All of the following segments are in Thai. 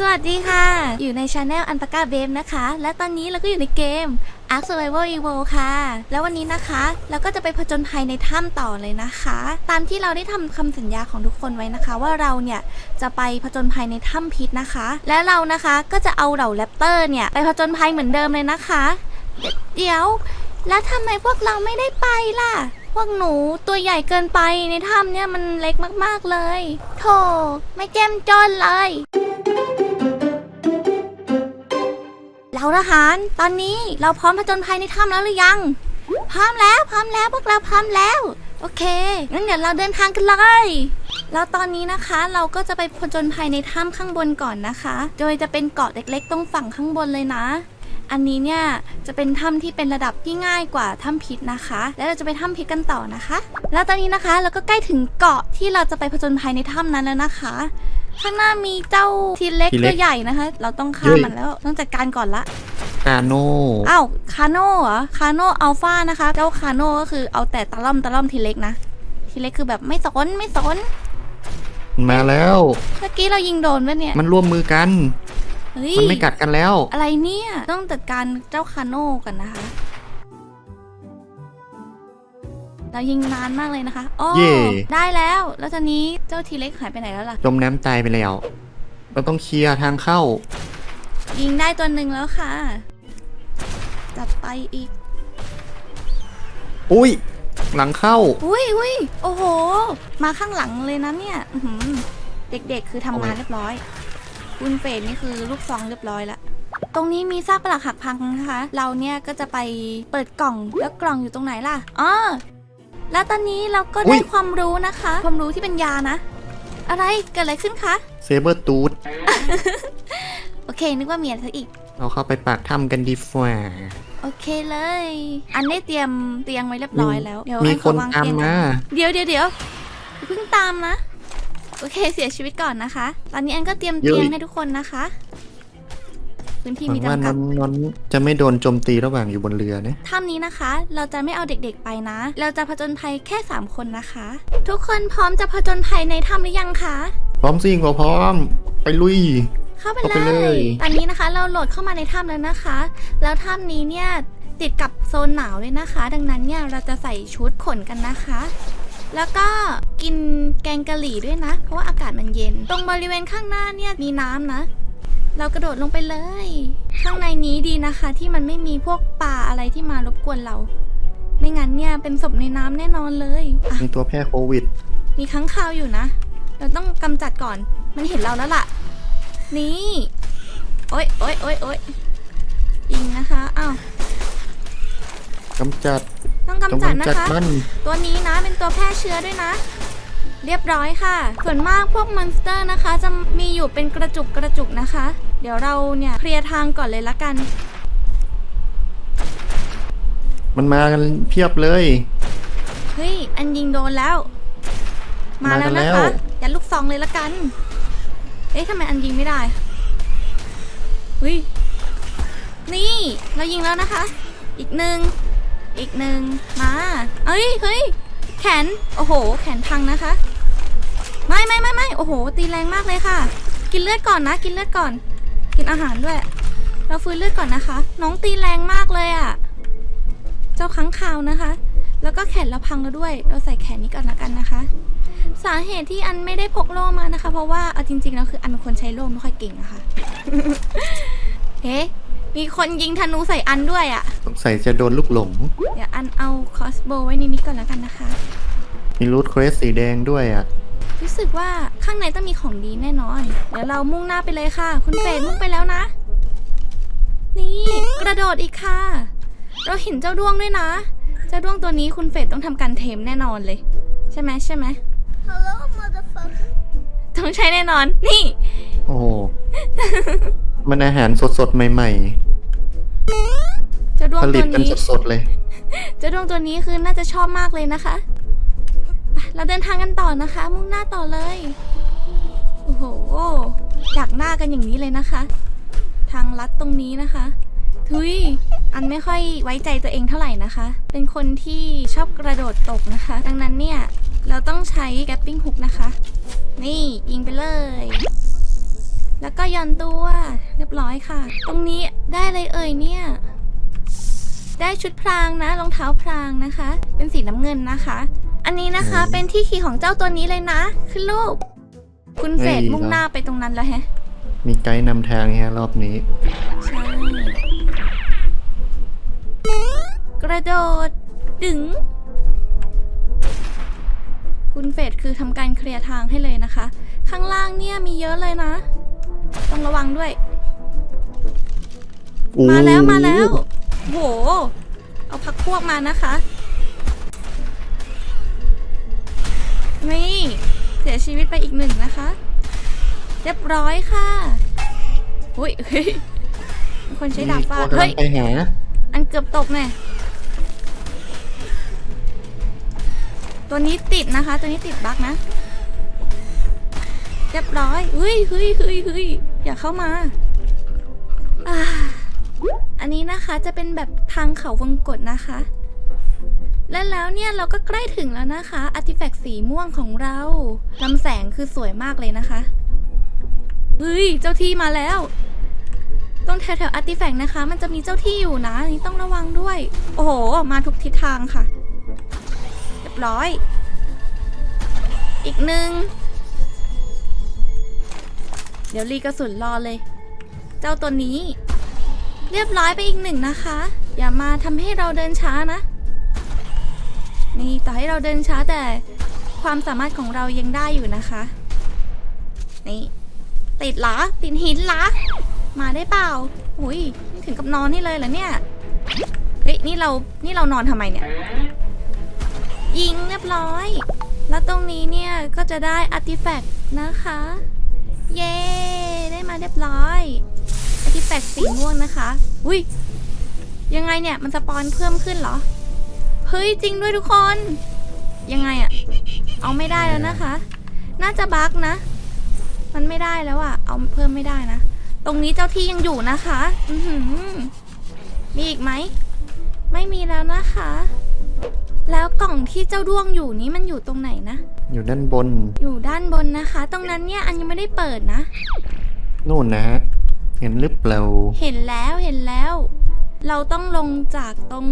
สวัสดีค่ะ อยู่ในช anel อันปากาเบฟนะคะ และตอนนี้เราก็อยู่ในเกม Ark Survival Evo ค่ะ แล้ววันนี้นะคะเราก็จะไปผจญภัยในถ้ำต่อเลยนะคะ ตามที่เราได้ทำคำสัญญาของทุกคนไว้นะคะ ว่าเราเนี่ยจะไปผจญภัยในถ้ำพิษนะคะ และเรานะคะก็จะเอาเหล่าแรปเตอร์เนี่ยไปผจญภัยเหมือนเดิมเลยนะคะ เดี๋ยว แล้วทำไมพวกเราไม่ได้ไปล่ะ พวกหนูตัวใหญ่เกินไปในถ้ำเนี่ยมันเล็กมากๆเลยโธ่ไม่เจ้มจนเลยเราทหารตอนนี้เราพร้อมผจญภัยในถ้ำแล้วหรือยัง พร้อมแล้วพร้อมแล้วพวกเราพร้อมแล้ว โอเคงั้นเดี๋ยวเราเดินทางกันเลยแล้วตอนนี้นะคะเราก็จะไปผจญภัยในถ้ำข้างบนก่อนนะคะ โดยจะเป็นเกาะเล็กๆ ตรงฝั่งข้างบนเลยนะ อันนี้เนี่ยจะเป็นถ้ำที่เป็นระดับที่ง่ายกว่าถ้ำพิษนะคะ แล้วเราจะไปถ้ำพิษกันต่อนะคะ แล้วตอนนี้นะคะเราก็ใกล้ถึงเกาะที่เราจะไปผจญภัยในถ้ำนั้นแล้วนะคะ ข้างหน้ามีเจ้าทีเล็กทีเล็ก ตัวใหญ่นะคะ เราต้องฆ่าเฮ้ยมันแล้วต้องจัดการก่อนละ กาโน่อ้าวคาโน่เหรอคาโน่อัลฟานะคะเจ้าคาโน่ก็คือเอาแต่ตะล่อมตะล่อมทีเล็กนะทีเล็กคือแบบไม่สนไม่สนมันมาแล้ว เมื่อกี้เรายิงโดนปะเนี่ยมันร่วมมือกัน เฮ้ยมันไม่กัดกันแล้ว อะไรเนี่ย ต้องจัดการเจ้าคาโน่กันนะคะ เรายิงนานมากเลยนะคะโอ้เย่ได้แล้ว แล้วตอนนี้เจ้าทีเล็กหายไปไหนแล้วล่ะ จมน้ำตายไปแล้ว เราต้องเคลียร์ทางเข้า ยิงได้ตัวหนึ่งแล้วค่ะ จัดไปอีก อุ้ย หลังเข้า อุ้ยอุ้ยโอ้โห มาข้างหลังเลยนะเนี่ยอื้อหือเด็กๆ คือทำงานโอ้ยเรียบร้อย คุณเฟรนนี่คือลูกซองเรียบร้อยละตรงนี้มีซากปลักหักพังนะคะ เราเนี่ยก็จะไปเปิดกล่องแล้วกล่องอยู่ตรงไหนล่ะอ๋อแล้วตอนนี้เราก็ได้ความรู้นะคะ ความรู้ที่เป็นยานะ อะไรเกิดอะไรขึ้นคะเซเบอร์ตูดโอเค นึกว่ามีอะไรซะอีก เราเข้าไปปากถ้ำกันดีฝ่าโอเคเลย อันได้เตรียมเตียงไว้เรียบร้อยแล้ว เดี๋ยวมีอันคขอนวางตามเตียงก่อนมาเดี๋ยวเดี๋ยวเดี๋ยวอย่าเพิ่งตามนะ โอเคเสียชีวิตก่อนนะคะ ตอนนี้อันก็เตรียมเตียงให้ทุกคนนะคะ พื้นที่หวัมีงว่าจำกันดนนนจะไม่โดนโจมตีระหว่างอยู่บนเรือนะ ถ้ำนี้นะคะ เราจะไม่เอาเด็กๆไปนะ เราจะผจญภัยแค่ 3 คนนะคะ ทุกคนพร้อมจะผจญภัยในถ้ำหรือยังคะ พร้อมซิ่งเราพร้อม ไปลุย เข้าไปเข้าไปเลเลย ย ตอนนี้นะคะเราโหลดเข้ามาในถ้ำแล้วนะคะ แล้วถ้ำนี้เนี่ยติดกับโซนหนาวเลยนะคะ ดังนั้นเนี่ยเราจะใส่ชุดขนกันนะคะ แล้วก็กินแกงกะหรี่ด้วยนะ เพราะว่าอากาศมันเย็น ตรงบริเวณข้างหน้าเนี่ยมีน้ำนะ เรากระโดดลงไปเลย ข้างในนี้ดีนะคะ ที่มันไม่มีพวกปลาอะไรที่มารบกวนเรา ไม่งั้นเนี่ยเป็นศพในน้ำแน่นอนเลยอะมีตัวแพร่โควิด มีค้างคาวอยู่นะ เราต้องกำจัดก่อน มันเห็นเราแล้วล่ะ นี่ โอ๊ยโอ๊ยโอ๊ยโอ๊ยยิงนะคะ อ้าวกำจัด ต้องต้องกำจัดนะกำจัดคะมันตัวนี้นะเป็นตัวแพร่เชื้อด้วยนะ เรียบร้อยค่ะ ส่วนมากพวกมอนสเตอร์นะคะ จะมีอยู่เป็นกระจุกกระจุกนะคะ เดี๋ยวเราเนี่ยเคลียร์ทางก่อนเลยละกัน มันมากันเพียบเลย เฮ้ย อันยิงโดนแล้ว มามาแล้กัวนแล้นะวคะยัดลูกซองเลยละกัน เอ๊ะทำไมอันยิงไม่ได้เฮ้ยนี่ เรายิงแล้วนะคะ อีกหนึ่ง อีกหนึ่งมา เอ้ยเฮ้ยแขน โอ้โห แขนพังนะคะ ไม่ไม่ไม่ไม่โอ้โห ตีแรงมากเลยค่ะ กินเลือดก่อนนะ กินเลือดก่อน กินอาหารด้วย เราฟื้นเลือดก่อนนะคะ น้องตีแรงมากเลยอะ่ะ เจ้าค้างคาวนะคะ แล้วก็แขนเราพังแล้วด้วย เราใส่แขนนี้ก่อนละกันนะคะ สาเหตุที่อันไม่ได้พกโล่มานะคะ เพราะว่าเอาจริงๆแล้วคืออันเป็นคนใช้โล่ไม่ค่อยเก่งอะค่ะเฮ้ มีคนยิงธนูใส่อันด้วยอะสงสัยจะโดนลูกหลง เดี๋ยวอันเอาคอสโบไว้ในนี้ก่อนแล้วกันนะคะ มีรูทเควสสีแดงด้วยอะ รู้สึกว่าข้างในต้องมีของดีแน่นอน เดี๋ยวเรามุ่งหน้าไปเลยค่ะ คุณเฟรนมุ่งไปแล้วนะ นี่กระโดดอีกค่ะ เราเห็นเจ้าด้วงด้วยนะ เจ้าด้วงตัวนี้คุณเฟรนต้องทำการเทมแน่นอนเลย ใช่ไหมใช่ไหม Hello, motherfucker. ต้องใช้แน่นอน นี่ โอ้โห มันอาหารสดๆ ใหม่ เจ้าด้วงๆผลิตัตวกันนี้ สดๆเลย เจ้าดวงตัวนี้คือน่าจะชอบมากเลยนะคะไปเราเดินทางกันต่อนะคะ มุ่งหน้าต่อเลย โอ้โหจากหน้ากันอย่างนี้เลยนะคะ ทางลัดตรงนี้นะคะทุยอันไม่ค่อยไว้ใจตัวเองเท่าไหร่นะคะ เป็นคนที่ชอบกระโดดตกนะคะ ดังนั้นเนี่ย เราต้องใช้แกปปิ้งฮุกนะคะ นี่ยิงไปเลย แล้วก็หย่อนตัว เรียบร้อยค่ะ ตรงนี้ได้อะไรเอ่ยเนี่ย ได้ชุดพรางนะรองเท้าพรางนะคะ เป็นสีน้ำเงินนะคะ อันนี้นะคะอืมเป็นที่ขี่ของเจ้าตัวนี้เลยนะ ขึ้นรูปคุณเฟดเฮ้ยมุ่งหน้าไปตรงนั้นแล้วแฮะ มีไกด์นำทางฮะรอบนี้ ใช่ กระโดด ดึง คุณเฟดคือทำการเคลียร์ทางให้เลยนะคะ ข้างล่างเนี่ยมีเยอะเลยนะ ต้องระวังด้วย มาแล้วมาแล้วโห เอาพักพวกมานะคะ นี่ เสียชีวิตไปอีกหนึ่งนะคะ เรียบร้อยค่ะอุ้ยเฮ้ยมีคนใช้ดาบฟาดตัวกำลัเฮ้ยงไปหาอันเกือบตกแน่ตัวนี้ติดนะคะ ตัวนี้ติดบั๊กนะ เรียบร้อยเฮ้ยเฮ้ยเฮ้ยเฮ้ย อย่าเข้ามาอ่าอันนี้นะคะจะเป็นแบบทางเขาวงกฏนะคะ และแล้วเนี่ยเราก็ใกล้ถึงแล้วนะคะอาร์ติแฟกต์สีม่วงของเราลำแสงคือสวยมากเลยนะคะ เฮ้ย เจ้าที่มาแล้ว ตรงแถวๆอาร์ติแฟกต์นะคะ มันจะมีเจ้าที่อยู่นะนี่ต้องระวังด้วย โอ้โห มาทุกทิศทางค่ะ เรียบร้อย อีกหนึ่ง เดี๋ยวรีกระสุนรอเลย เจ้าตัวนี้ เรียบร้อยไปอีกหนึ่งนะคะ อย่ามาทำให้เราเดินช้านะ นี่ต่อให้เราเดินช้าแต่ความสามารถของเรายังได้อยู่นะคะ นี่ ติดหรอติดหินหรอมาได้เปล่าอุ้ยถึงกับนอนนี่เลยเหรอเนี่ยเฮ้ยนี่เรานี่เรานอนทำไมเนี่ย ยิงเรียบร้อย แล้วตรงนี้เนี่ยก็จะได้อาร์ติแฟกต์นะคะ เย้ได้มาเรียบร้อยอาร์ติแฟกสีม่วงนะคะ อุ้ยยังไงเนี่ยมันสปอนเพิ่มขึ้นเหรอ เฮ้ยจริงด้วยทุกคน ยังไงอะเอาไม่ได้แล้วนะคะ น่าจะบั๊กนะ มันไม่ได้แล้วอะเอาเพิ่มไม่ได้นะ ตรงนี้เจ้าที่ยังอยู่นะคะ อือหือมีอีกไหม ไม่มีแล้วนะคะ แล้วกล่องที่เจ้าด้วงอยู่นี้มันอยู่ตรงไหนนะ อยู่ด้านบน อยู่ด้านบนนะคะ ตรงนั้นเนี่ยอันยังไม่ได้เปิดนะ นู่นนะฮะ เห็นหรือเปล่า เห็นแล้วเห็นแล้ว เราต้องลงจากตรง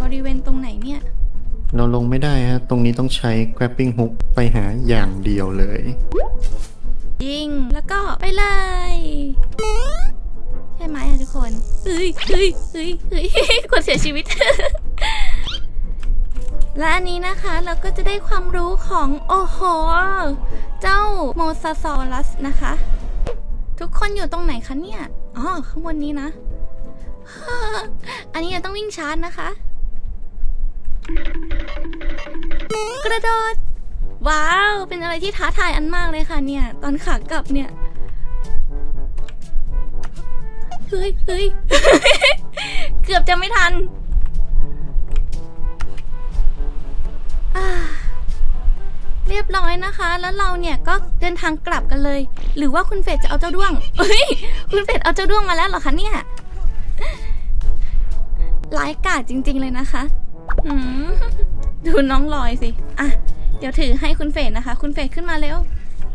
บริเวณตรงไหนเนี่ย เราลงไม่ได้ฮะ ตรงนี้ต้องใช้ grabbing hook ไปหาอย่างเดียวเลย ยิง แล้วก็ไปเลย ใช่ไหมอะทุกคนเฮ้ยเฮ้ยเฮ้ยเฮ้ยคนเสียชีวิต และอันนี้นะคะเราก็จะได้ความรู้ของโอ้โห เจ้าโมซาซอรัสนะคะ ทุกคนอยู่ตรงไหนคะเนี่ยอ๋อข้างบนนี้นะ อันนี้เราต้องวิ่งชาร์จนะคะ กระโดด ว้าว เป็นอะไรที่ท้าทายอันมากเลยค่ะเนี่ย ตอนขากลับเนี่ยเฮ้ยเฮ้ยเกือบจะไม่ทัน เรียบร้อยนะคะ แล้วเราเนี่ยก็เดินทางกลับกันเลย หรือว่าคุณเฟดจะเอาเจ้าด้วงเฮ้ย คุณเฟดเอาเจ้าด้วงมาแล้วเหรอคะเนี่ยร้ายกาจจริง ๆเลยนะคะดูน้องลอยสิ อะ เดี๋ยวถือให้คุณเฟดนะคะ คุณเฟดขึ้นมาเร็ว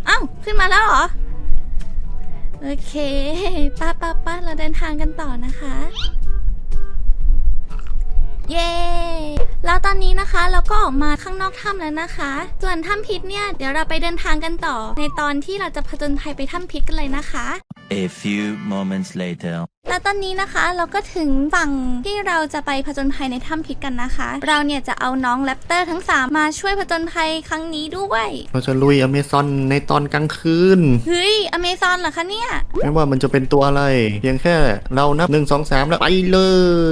เอ้า ขึ้นมาแล้วเหรอ โอเค ป้าป้าป้าเราเดินทางกันต่อนะคะ เย้ แล้วตอนนี้นะคะเราก็ออกมาข้างนอกถ้ำแล้วนะคะ ส่วนถ้ำพิษเนี่ยเดี๋ยวเราไปเดินทางกันต่อ ในตอนที่เราจะผจญภัยไปถ้ำพิษกันเลยนะคะ A few moments later. แล้วตอนนี้นะคะเราก็ถึงฝั่งที่เราจะไปผจญภัยในถ้ำพิษกันนะคะ เราเนี่ยจะเอาน้องแรปเตอร์ทั้ง 3 มาช่วยผจญภัยครั้งนี้ด้วยเราจะลุยอเมซอนในตอนกลางคืน เฮ้ยอเมซอนเหรอคะเนี่ย ไม่ว่ามันจะเป็นตัวอะไร เพียงแค่เรานับหนึ่งสองสามแล้วไปเล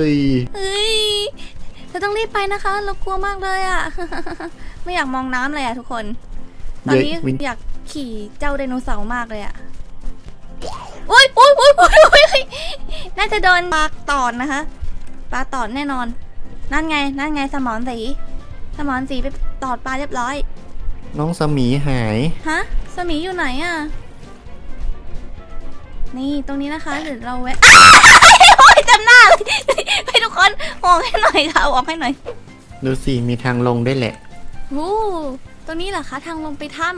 ย เฮ้ยเรา ต้องรีบไปนะคะ เรากลัวมากเลยอะไม่อยากมองน้ำเลยอะทุกคน ตอนนี้เย้วินอยากขี่เจ้าไดโนเสาร์มากเลยอะโอ้ยโอ้ยโอ้ยโอ้ยโอ้ยน่าจะโดนปลาตอดนะคะปลาตอดแน่นอน นั่นไง นั่นไงสมอนสี สมอนสีไปตอดปลาเรียบร้อย น้องสมีหาย ฮะ สมีอยู่ไหนอะนี่ตรงนี้นะคะเดี๋ยวเราแวะโอ้ยจำหน้าเลยให้ ทุกคนมองให้หน่อยค่ะออกให้หน่อยดูสิมีทางลงได้วยแหละโอ้ตรงนี้เหรอคะ ทางลงไปถ้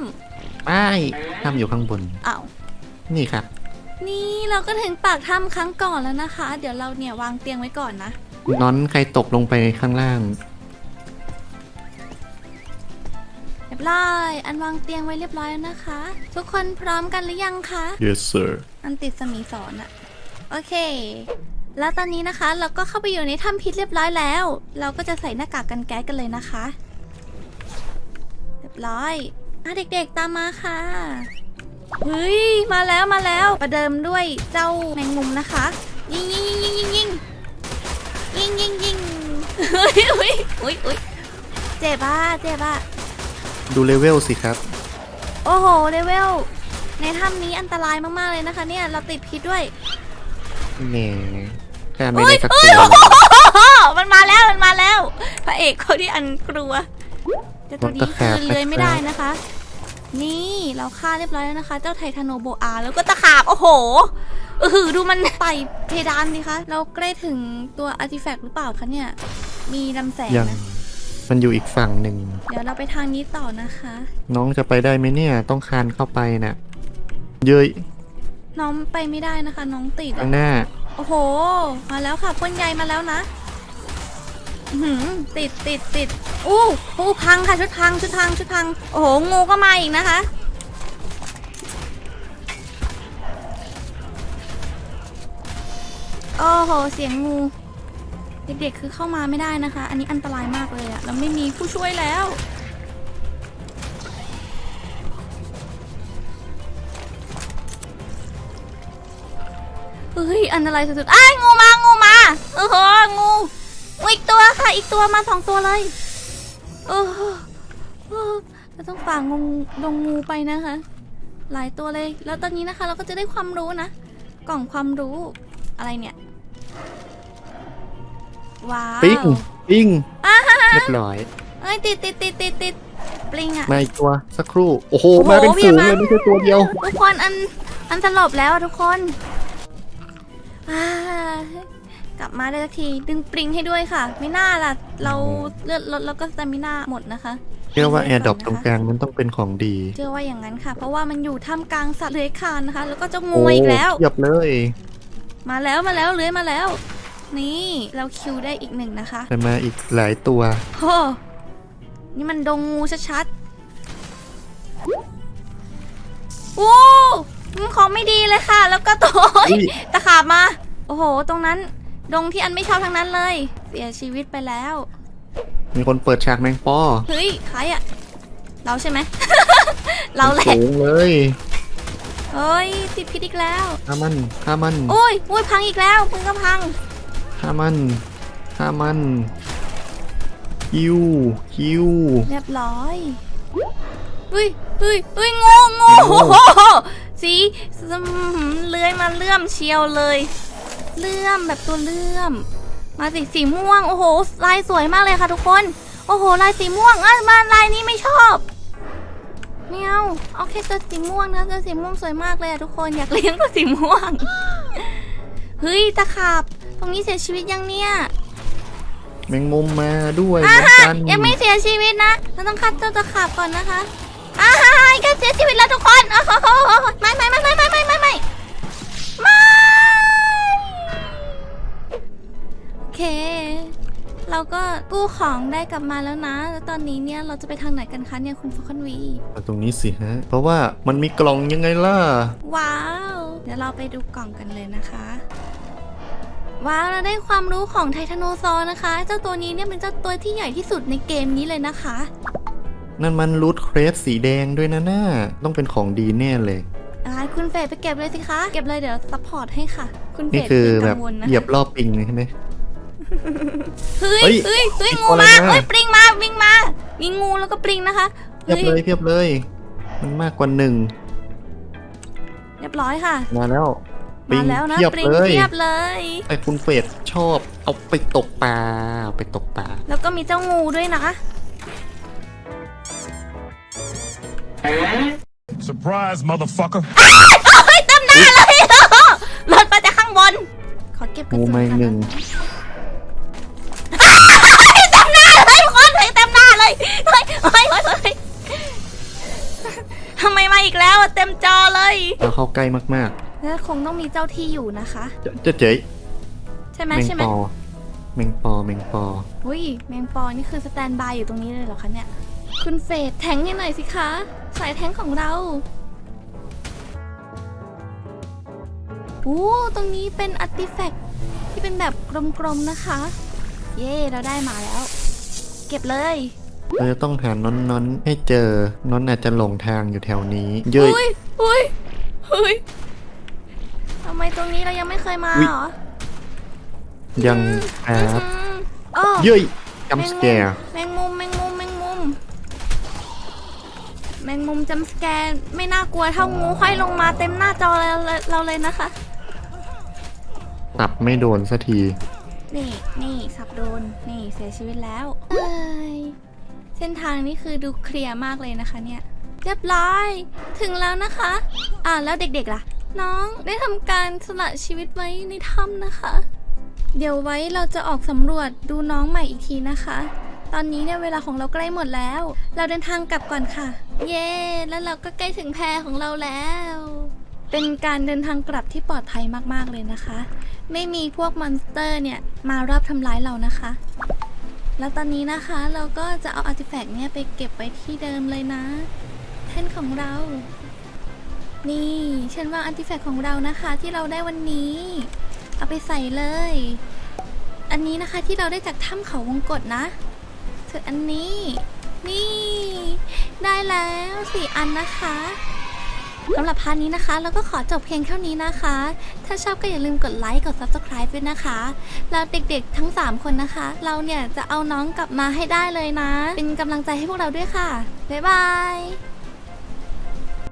ป้ายทำอยู่ข้างบนำอ้าว นี่ครับ นี่เราก็ถึงปากถ้ำครั้งก่อนแล้วนะคะ เดี๋ยวเราเนี่ยวางเตียงไว้ก่อนนะ น้อนใครตกลงไปข้างล่าง เรียบร้อย อันวางเตียงไว้เรียบร้อยแล้วนะคะ ทุกคนพร้อมกันหรือยังคะ yes sir อันติดสมีสอนอะโอเค แล้วตอนนี้นะคะเราก็เข้าไปอยู่ในถ้ำพิษเรียบร้อยแล้ว เราก็จะใส่หน้ากากกันแก๊สกันเลยนะคะ เรียบร้อยอะเด็กๆตามมาค่ะเฮ้ยมาแล้วมาแล้วประเดิมด้วยเจ้าแมงมุมนะคะ ยิงยิงยิงยิงยิงยิงยิงยิงเฮ้ยเฮ้ยอุ้ยอุ้ยเจ็บอะเจ็บอะดูเลเวลสิครับ โอ้โหเลเวลในถ้ำนี้อันตรายมากๆเลยนะคะ เนี่ยเราติดพิษด้วย แหมแค่ไม่ได้สักเฮ้ตัยวโอ้โหมันมาแล้วมันมาแล้ว พระเอกคนที่อันกลัวแต่ตัวนี้คือเลื้อยไม่ได้นะคะ นี่เราฆ่าเรียบร้อยแล้วนะคะ เจ้าไททานโนโบอาแล้วก็ตะขาบโอ้โหเออดูมันไต่เพดานดิคะ เราใกล้ถึงตัวอาร์ติแฟกต์หรือเปล่าคะเนี่ย มีลำแสงยังนะมันอยู่อีกฝั่งหนึ่ง เดี๋ยวเราไปทางนี้ต่อนะคะ น้องจะไปได้ไหมเนี่ย ต้องคานเข้าไปน่ะ เย้ย น้องไปไม่ได้นะคะ น้องติดข้าอะงหน้า โอ้โห มาแล้วค่ะพ่นใยมาแล้วนะอื้อหือติดติดติดอู้อู้พังค่ะชุดพังชุดพังชุดพัง โอ้โห งูก็มาอีกนะคะ โอ้โห เสียงงู เด็กๆคือเข้ามาไม่ได้นะคะ อันนี้อันตรายมากเลยอะเราไม่มีผู้ช่วยแล้ว เฮ้ย อันตรายสุดๆอ้ายงูมา งูมาโอ้โหงูงูอีกตัวค่ะ อีกตัวมาสองตัวเลยโอ้โหโอ้โหเราต้องฝ่างูดงงูไปนะคะ หลายตัวเลย แล้วตอนนี้นะคะ เราก็จะได้ความรู้นะ กล่องความรู้ อะไรเนี่ย ว้าวปิ้งปิ้งอ่าฮะเรียบร้อยเอ้ยติดติดติดติดติดปลิงอะมาอีกตัวสักครู่ โอ้โหโอ้โหมาเป็นพี่ฝูงมาเลยไม่ใช่ตัวเดียว ทุกคนอันอันสลบแล้วอะทุกคนอ่า กลับมาได้สักที ดึงปริงให้ด้วยค่ะ ไม่น่าล่ะ เราเลือดลดแล้วก็สตามิน่าหมดนะคะเชื่อว่าแอร์ดรอปตรงกลางมันต้องเป็นของดี เชื่อว่าอย่างนั้นค่ะ เพราะว่ามันอยู่ท่ามกลางสัตว์เลื้อยคลานนะคะ แล้วก็เจ้างูอีกแล้วเทียบเลย มาแล้วมาแล้วเลื้อยมาแล้ว นี่เราคิวได้อีกหนึ่งนะคะแต่มาอีกหลายตัวโหนี่มันดงงูชัดๆโอ้มันของไม่ดีเลยค่ะ แล้วก็ตัว อุ๊ยตะขาบมา โอ้โห ตรงนั้น ดงที่อันไม่ชอบทั้งนั้นเลย เสียชีวิตไปแล้ว มีคนเปิดฉากแมงปอเฮ้ย ใครอะเราใช่ไหม เราแหละสูงเลยเฮ้ย ติดพิษอีกแล้ว ฆ่ามันฆ่ามันโอ้ยโอ้ยพังอีกแล้วมึงก็พัง ฆ่ามันฆ่ามันคิวคิวเรียบร้อยเฮ้ยเฮ้ยเฮ้ยงูงูงูโอ้โห สีอืมเลื้อยมาเลื่อมเชียวเลย เลื่อมแบบตัวเลื่อม มาสีสีม่วง โอ้โห ลายสวยมากเลยค่ะทุกคน โอ้โห ลายสีม่วงอะมาลายนี้ไม่ชอบไม่เอาเอาแค่ตัวสีม่วงนะตัวสีม่วงสวยมากเลยอะทุกคนอยากเลี้ยงตัวสีม่วง เฮ้ยตะขาบ ตรงนี้เสียชีวิตยังเนี่ยแมงมุมมาด้วยอ่าเหมือนฮะกันยังไม่เสียชีวิตนะ เราต้องคัดเจ้าตะขาบก่อนนะคะ อ่าฮะก็เสียชีวิตแล้วทุกคนโอ้โหไม่ไม่ไม่ไม่ไม่ไม่ไม่ไม่ไม่โอเค เราก็กู้ของได้กลับมาแล้วนะ แล้วตอนนี้เนี่ยเราจะไปทางไหนกันคะเนี่ยคุณฟอคันวีมาตรงนี้สิฮะ เพราะว่ามันมีกล่องยังไงล่ะ ว้าว เดี๋ยวเราไปดูกล่องกันเลยนะคะว้าวเราได้ความรู้ของไททานโซนะคะ เจ้าตัวนี้เนี่ยเป็นเจ้าตัวที่ใหญ่ที่สุดในเกมนี้เลยนะคะ นั่นมันรูทเครสสีแดงด้วยนะน่าต้องเป็นของดีแน่เลย อ่าคุณเฟดไปเก็บเลยสิคะ เก็บเลยเดี๋ยวซัพพอร์ตให้ค่ะ คุณเฟนี่ดคือเป็นแบกับงวลนะเหยียบรอบปิงเลยใช่ไหม เฮ้ยเฮ้ยเฮ้ยเฮ้ยมีงูตัวอะไรมามาเฮ้ยปริงมาวิ่งมามีงูแล้วก็ปริงนะคะเพียบเฮ้ยเลยเพียบเลย มันมากกว่าหนึ่งเรียบร้อยค่ะมาแล้วปิมางแล้วนะเพียบปริงเลยเทียบเลย ไอ้คุณเฟดชอบเอาไปตกปลาเอาไปตกปลาแล้วก็มีเจ้างูด้วยนะ Surprise, motherfucker. เฮ้ยเต็มหน้าเลยรถมาจากข้างบน ขอเก็บกระงูสุนมาอีกก่อนหนึ่งเต็มหน้าเลยทุกคนเต็มหน้าเลยเฮ้ยเฮ้ยเฮ้ยเฮ้ยทำไมมาอีกแล้วอะเต็มจอเลยเราเข้าใกล้มากแล้วคงต้องมีเจ้าที่อยู่นะคะจะจะเจ๊ยใช่ไหมแมงใช่ไหมปอแมงปอแมงปออุ้ยแมงปอนี่คือสแตนบายอยู่ตรงนี้เลยเหรอคะเนี่ย คุณเฟดแทงให้หน่อยสิคะสายแทงของเราโอ้ตรงนี้เป็นอาร์ติแฟกต์ที่เป็นแบบกลมๆนะคะ เย่เราได้มาแล้ว เก็บเลยเราจะต้องหาน้อนน้อนๆให้เจอน้อนอาจจะหลงทางอยู่แถวนี้ เย้ยอุ้ยอุ้ยอุ้ยทำไมตรงนี้เรายังไม่เคยมาอุ๊ยเหรอ ยังคอืรับมอ้อเย้ยจัมสแกร์แมง แมงมุมจำสแกนไม่น่ากลัวเท่างูห้อยลงมาเต็มหน้าจอเราเลยเราเลยนะคะ ตับไม่โดนสักที นี่นี่สับโดน นี่เสียชีวิตแล้วเอ้ยเส้นทางนี้คือดูเคลียร์มากเลยนะคะเนี่ย เรียบร้อย ถึงแล้วนะคะ อ่าแล้วเด็กๆล่ะ น้องได้ทำการสละชีวิตไว้ในถ้ำนะคะ เดี๋ยวไว้เราจะออกสำรวจดูน้องใหม่อีกทีนะคะ ตอนนี้เนี่ยเวลาของเราใกล้หมดแล้ว เราเดินทางกลับก่อนค่ะ เย้แล้วเราก็ใกล้ถึงแพของเราแล้ว เป็นการเดินทางกลับที่ปลอดภัยมากๆเลยนะคะ ไม่มีพวกมอนสเตอร์เนี่ยมารอบทำร้ายเรานะคะ แล้วตอนนี้นะคะเราก็จะเอาอาร์ติแฟกต์เนี่ยไปเก็บไว้ที่เดิมเลยนะแท่นของเรา นี่ฉันวางอาร์ติแฟกต์ของเรานะคะ ที่เราได้วันนี้ เอาไปใส่เลย อันนี้นะคะที่เราได้จากถ้ำเขาวงกตนะส่วนอันนี้ นี่ ได้แล้วสี่อันนะคะสำหรับพาร์ทนี้นะคะ เราก็ขอจบเพียงเท่านี้นะคะ ถ้าชอบก็อย่าลืมกดไลค์กด subscribe ด้วยนะคะ แล้วเด็กๆทั้ง 3 คนนะคะ เราเนี่ยจะเอาน้องกลับมาให้ได้เลยนะ เป็นกำลังใจให้พวกเราด้วยค่ะ บ๊ายบาย